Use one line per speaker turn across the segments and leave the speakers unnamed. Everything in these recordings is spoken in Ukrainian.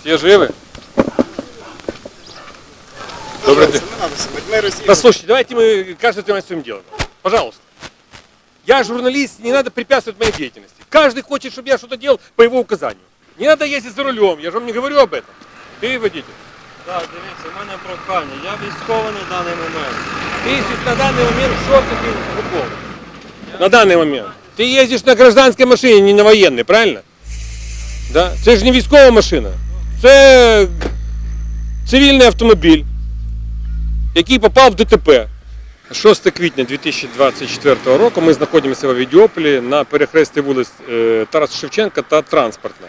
Все живы? Добрый день.
Не надо снимать. Мы Россия.
Послушайте, давайте мы каждый занимается своим делом. Пожалуйста. Я журналист, не надо препятствовать моей деятельности. Каждый хочет, чтобы я что-то делал по его указанию. Не надо ездить за рулем, я же вам не говорю об этом. Ты водитель.
Так, дивіться, у мене прохання. Я військовий на даний момент.
Ты ездишь на данный момент в шортах и футболке. На данный момент. Ты ездишь на гражданской машине, не на военной, правильно? Да? Це ж не військова машина. Це цивільний автомобіль, який попав в ДТП. 6 квітня 2024 року ми знаходимося в Авідіополі на перехресті вулиць е, Тараса Шевченка та Транспортна.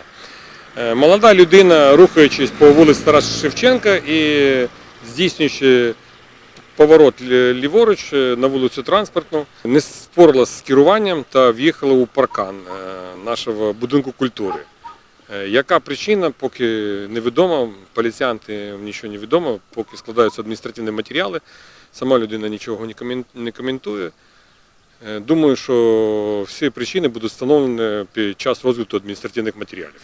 Е, Молода людина, рухаючись по вулиці Тараса Шевченка і здійснюючи поворот ліворуч е, на вулицю Транспортну, не спорилася з керуванням та в'їхала у паркан нашого будинку культури. Е, Яка причина, поки невідомо, поліціянти нічого не відомо, поки складаються адміністративні матеріали, сама людина нічого не коментує. Е, Думаю, що всі причини будуть встановлені під час розгляду адміністративних матеріалів.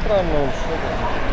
straną.